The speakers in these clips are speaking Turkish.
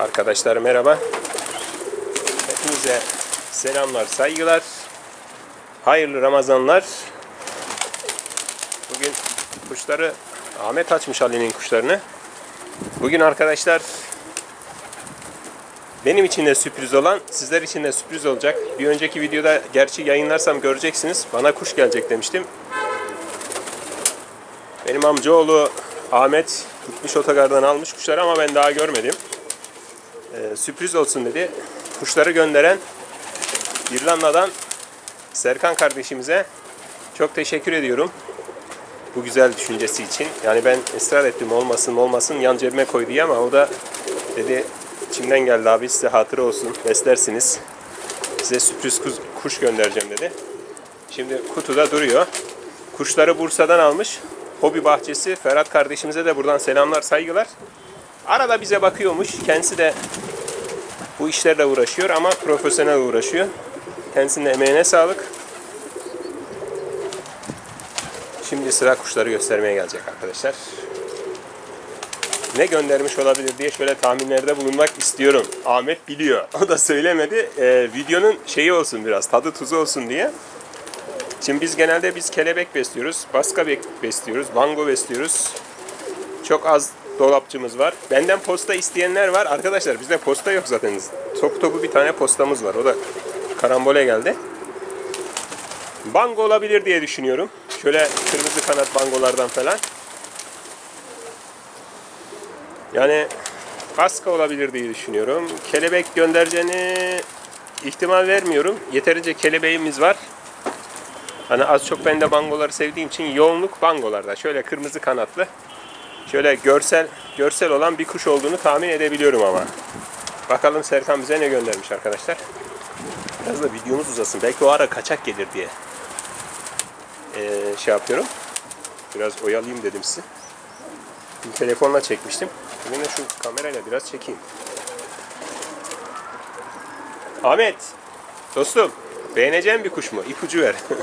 Arkadaşlar merhaba. Hepinize selamlar, saygılar. Hayırlı Ramazanlar. Bugün kuşları Ahmet açmış Ali'nin kuşlarını. Bugün arkadaşlar benim için de sürpriz olan, sizler için de sürpriz olacak. Bir önceki videoda gerçi yayınlarsam göreceksiniz. Bana kuş gelecek demiştim. Benim amcaoğlu Ahmet gitmiş otogardan almış kuşları ama ben daha görmedim. Ee, sürpriz olsun dedi. Kuşları gönderen İrlanda'dan Serkan kardeşimize çok teşekkür ediyorum. Bu güzel düşüncesi için. Yani ben ısrar ettim olmasın olmasın yan cebime koy diye ama o da dedi içimden geldi abi size hatıra olsun beslersiniz. Size sürpriz kuş, kuş göndereceğim dedi. Şimdi kutuda duruyor. Kuşları Bursa'dan almış. Hobi bahçesi Ferhat kardeşimize de buradan selamlar saygılar. Arada bize bakıyormuş. Kendisi de bu işlerle uğraşıyor ama profesyonel uğraşıyor. Kendisinin emeğine sağlık. Şimdi sıra kuşları göstermeye gelecek arkadaşlar. Ne göndermiş olabilir diye şöyle tahminlerde bulunmak istiyorum. Ahmet biliyor. O da söylemedi. Ee, videonun şeyi olsun biraz, tadı tuzu olsun diye. Şimdi biz genelde biz kelebek besliyoruz, baska besliyoruz, bango besliyoruz. Çok az dolapçımız var. Benden posta isteyenler var. Arkadaşlar bizde posta yok zaten. Top topu bir tane postamız var. O da karambole geldi. Bango olabilir diye düşünüyorum. Şöyle kırmızı kanat bangolardan falan. Yani kaska olabilir diye düşünüyorum. Kelebek göndereceğini ihtimal vermiyorum. Yeterince kelebeğimiz var. Hani az çok ben de bangoları sevdiğim için yoğunluk bangolarda. Şöyle kırmızı kanatlı. Şöyle görsel görsel olan bir kuş olduğunu tahmin edebiliyorum ama. Bakalım Serkan bize ne göndermiş arkadaşlar. Biraz da videomuz uzasın. Belki o ara kaçak gelir diye. Ee, şey yapıyorum. Biraz oyalayayım dedim sizi. Bir telefonla çekmiştim. Bugün de şu kamerayla biraz çekeyim. Ahmet. Dostum. Beğeneceğin bir kuş mu? İpucu ver.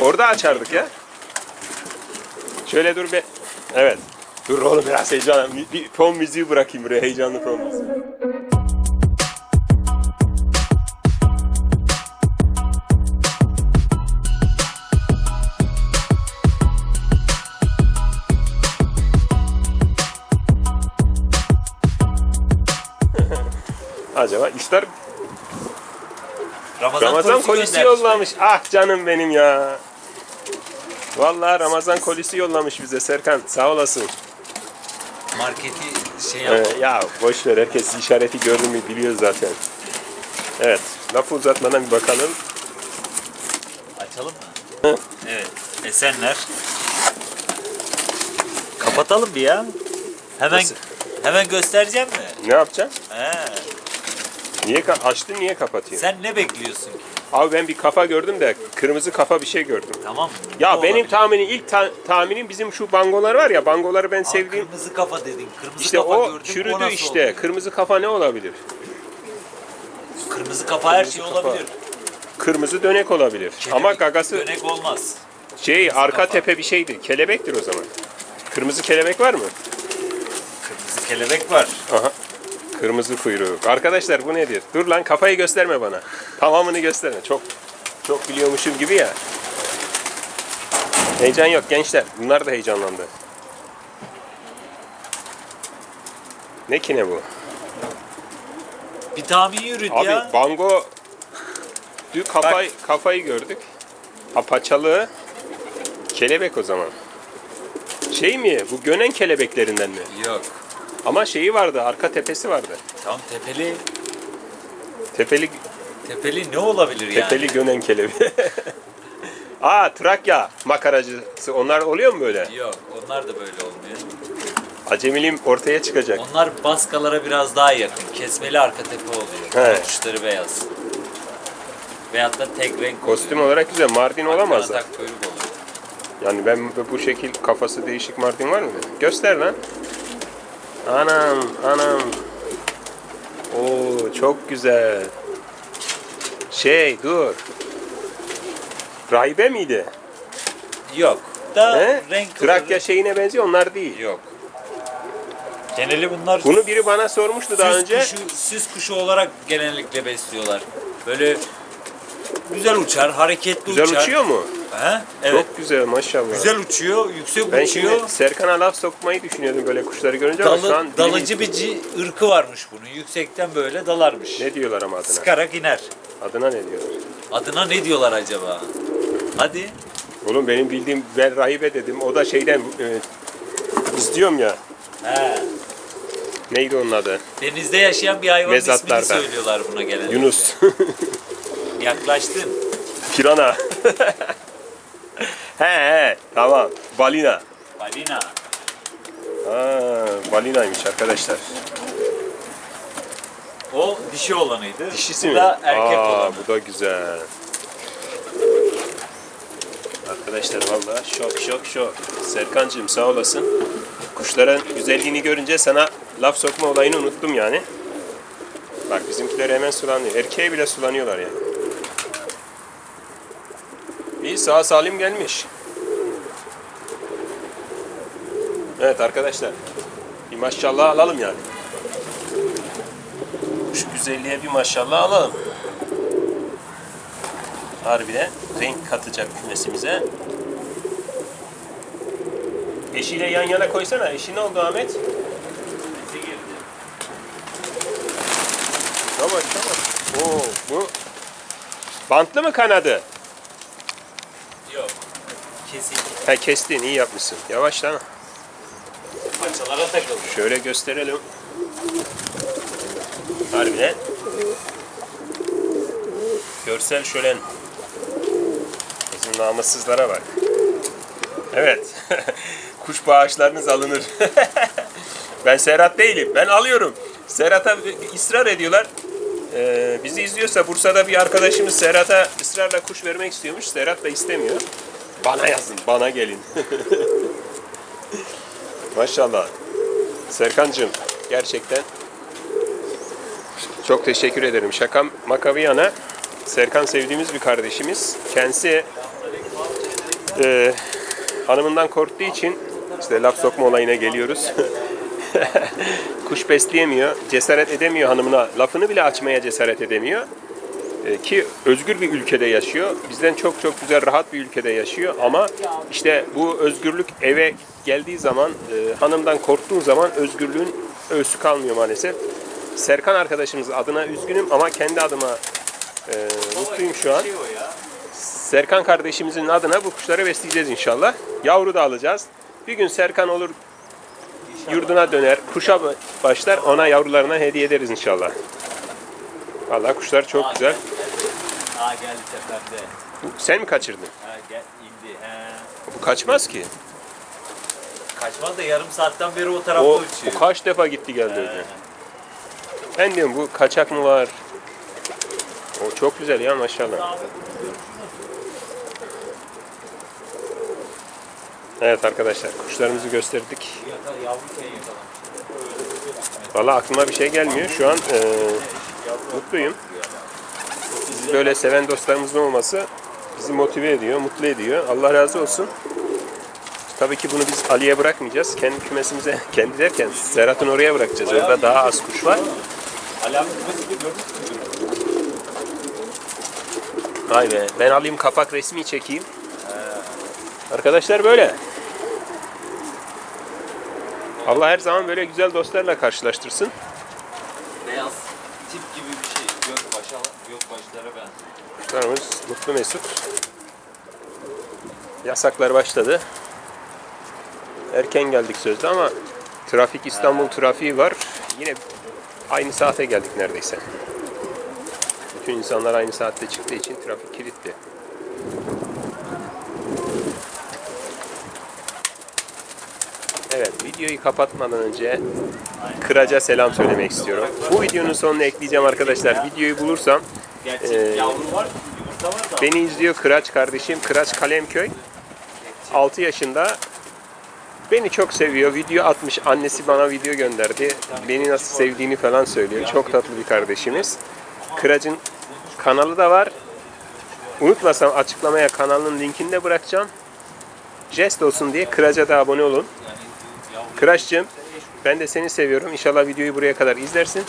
Orada açardık ya. Şöyle dur be. Evet. Dur oğlum biraz heyecan. Bir fon müziği bırakayım buraya. Heyecanlı fon müziği. Acaba işler Ramazan, Ramazan polisi yollamış. Ah canım benim ya. Vallahi Ramazan kolisi yollamış bize Serkan. Sağ olasın. Marketi şey Ee, yapalım. ya boş ver herkes işareti gördü mü biliyor zaten. Evet. Lafı uzatmadan bir bakalım. Açalım mı? Evet. Esenler. Kapatalım bir ya. Hemen Nasıl? hemen göstereceğim mi? Ne yapacaksın? He. Niye açtın niye kapatıyorsun? Sen ne bekliyorsun ki? Abi ben bir kafa gördüm de kırmızı kafa bir şey gördüm. Tamam? Ya Ne benim olabilir? tahminim ilk ta- tahminim bizim şu bangolar var ya bangoları ben Aa, sevdiğim. Kırmızı kafa dedin. Kırmızı İşte kafa o gördüm. o çürüdü nasıl işte. oldu? Kırmızı kafa ne olabilir? Kırmızı kafa her şey kafa. olabilir. Kırmızı dönek olabilir. Kelebek Ama gagası Dönek olmaz. şey arka kafa. tepe bir şeydi. Kelebektir o zaman. Kırmızı kelebek var mı? Kırmızı kelebek var. Aha. Kırmızı kuyruk. Arkadaşlar bu nedir? Dur lan kafayı gösterme bana. Tamamını gösterme. Çok çok biliyormuşum gibi ya. Heyecan yok gençler. Bunlar da heyecanlandı. Ne ki ne bu? Bir tahmin yürüt Abi ya. bango dün kafayı, kafayı gördük. Ha paçalı kelebek o zaman. Şey mi? Bu gönen kelebeklerinden mi? Yok. Ama şeyi vardı, arka tepesi vardı. Tam tepeli. Tepeli Tepeli ne olabilir yani? tepeli gönen kelebeği. Aa Trakya makaracısı. Onlar oluyor mu böyle? Yok. Onlar da böyle olmuyor. Acemiliğim ortaya çıkacak. Onlar baskalara biraz daha yakın. Kesmeli arka tepe oluyor. Evet. Uçları beyaz. Veyahut da tek renk Kostüm olarak güzel. Mardin olamaz da. Atak kuyruk oluyor. Yani ben bu- bu şekil kafası değişik Mardin var mı? Göster lan. Anam, anam. Oo çok güzel. Şey dur. Rahibe miydi? Yok. Da He? renk Trakya şeyine benziyor onlar değil. Yok. Geneli bunlar Bunu biri bana sormuştu daha süs önce. kuşu, süs kuşu olarak genellikle besliyorlar. Böyle güzel uçar, hareketli Güzel uçar. uçuyor mu? He? Evet. Çok güzel maşallah. Güzel uçuyor, yüksek Ben uçuyor. şimdi Serkan'a laf sokmayı düşünüyordum böyle kuşları görünce ama şu Dalı, an dalıcı bir ırkı varmış bunun. Yüksekten böyle dalarmış. Ne diyorlar ama adına? Sıkarak iner. Adına ne diyorlar? Adına ne diyorlar acaba? Hadi. Oğlum benim bildiğim ben rahibe dedim. O da şeyden e, izliyorum ya. He. Neydi onun adı? Denizde yaşayan bir hayvanın ismini Mezatlarda. söylüyorlar buna genellikle. Yunus. Yaklaştın. Pirana. he he tamam. Balina. Balina. Ha, balinaymış arkadaşlar. O dişi olanıydı. Dişisi bu mi? da erkek Aa, olanı. Bu da güzel. Arkadaşlar vallahi şok şok şok. Serkancığım sağ olasın. Kuşların güzelliğini görünce sana laf sokma olayını unuttum yani. Bak bizimkiler hemen sulanıyor. Erkeğe bile sulanıyorlar ya. İyi sağ salim gelmiş. Evet arkadaşlar. Bir maşallah alalım yani. Şu güzelliğe bir maşallah alalım. Harbiden renk katacak kümesimize. Eşiyle yan yana koysana. Eşi ne oldu Ahmet? Sesi girdi. Tamam tamam. Oo bu bantlı mı kanadı? Yok. Kesik. Ha kestin iyi yapmışsın. Yavaşla. Paçalara takıldı. Şöyle gösterelim. Harbiden. Görsel şölen. Bizim namussuzlara bak. Evet. Kuş bağışlarınız alınır. ben Serhat değilim. Ben alıyorum. Serhat'a ısrar ediyorlar. Ee, bizi izliyorsa Bursa'da bir arkadaşımız Serhat'a ısrarla kuş vermek istiyormuş. Serhat da istemiyor. Bana yazın, bana gelin. Maşallah. Serkancığım gerçekten çok teşekkür ederim. Şaka maka bir yana Serkan sevdiğimiz bir kardeşimiz. Kendisi e, hanımından korktuğu için işte laf sokma olayına geliyoruz. Kuş besleyemiyor, cesaret edemiyor hanımına, lafını bile açmaya cesaret edemiyor. E, ki özgür bir ülkede yaşıyor. Bizden çok çok güzel rahat bir ülkede yaşıyor ama işte bu özgürlük eve geldiği zaman e, hanımdan korktuğun zaman özgürlüğün ölçüsü kalmıyor maalesef. Serkan arkadaşımız adına üzgünüm ama kendi adıma e, mutluyum şu an. Serkan kardeşimizin adına bu kuşları besleyeceğiz inşallah. Yavru da alacağız. Bir gün Serkan olur yurduna döner, kuşa başlar ona yavrularına hediye ederiz inşallah. Vallahi kuşlar çok güzel. Aa geldi tepemde. Sen mi kaçırdın? Ha gel indi. He. Bu kaçmaz ki. Kaçmaz da yarım saatten beri o tarafta O, uçuyor. o kaç defa gitti geldi öyle. Ben diyorum bu kaçak mı var? O çok güzel ya maşallah. Evet arkadaşlar kuşlarımızı gösterdik. Yakalamış. Valla aklıma bir şey gelmiyor. Şu an eee, mutluyum. Bizi böyle seven dostlarımızın olması bizi motive ediyor, mutlu ediyor. Allah razı olsun. Tabii ki bunu biz Ali'ye bırakmayacağız. Kendi kümesimize, kendi derken Serhat'ın oraya bırakacağız. Orada daha az kuş var. Vay be. Ben alayım kapak resmi çekeyim. Arkadaşlar böyle. Allah her zaman böyle güzel dostlarla karşılaştırsın. Beyaz tip gibi bir şey. Gökbaşa, gökbaşlara benziyor. Kuşlarımız mutlu mesut. Yasaklar başladı. Erken geldik sözde ama trafik İstanbul trafiği var. Yine aynı saate geldik neredeyse. Bütün insanlar aynı saatte çıktığı için trafik kilitli. Evet, videoyu kapatmadan önce Kıraca selam söylemek istiyorum. Bu videonun sonuna ekleyeceğim arkadaşlar. Videoyu bulursam Ee, yavru var, yumurta var da. Beni izliyor Kıraç kardeşim. Kıraç Kalemköy. 6 yaşında. Beni çok seviyor. Video atmış. Annesi bana video gönderdi. Beni nasıl sevdiğini falan söylüyor. Çok tatlı bir kardeşimiz. Kıraç'ın kanalı da var. Unutmasam açıklamaya kanalının linkini de bırakacağım. Jest olsun diye Kıraç'a da abone olun. Kıraç'cığım Ben de seni seviyorum. İnşallah videoyu buraya kadar izlersin.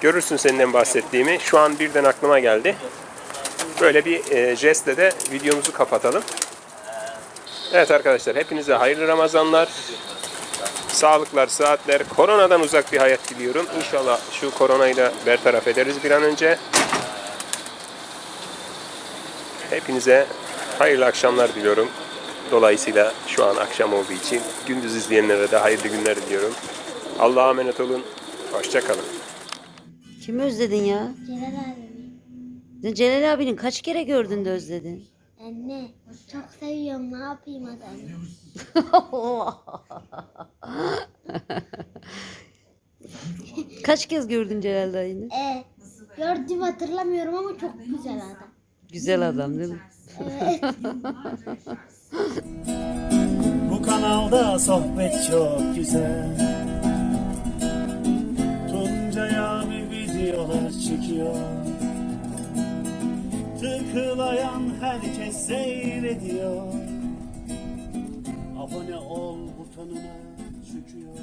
Görürsün senden bahsettiğimi. Şu an birden aklıma geldi. Böyle bir e, jestle de videomuzu kapatalım. Evet arkadaşlar hepinize hayırlı Ramazanlar. Sağlıklar, saatler, koronadan uzak bir hayat diliyorum. İnşallah şu koronayı da bertaraf ederiz bir an önce. Hepinize hayırlı akşamlar diliyorum. Dolayısıyla şu an akşam olduğu için gündüz izleyenlere de hayırlı günler diliyorum. Allah'a emanet olun. Hoşçakalın. Kimi özledin ya? Celal abimi. Celal abinin kaç kere gördün de özledin? Anne çok seviyorum ne yapayım adamı. kaç kez gördün Celal dayını? E, gördüğümü hatırlamıyorum ama çok güzel adam. Güzel adam değil mi? Bu kanalda sohbet çok güzel çekiyor Tıklayan herkes seyrediyor. Abone ol butonuna çıkıyor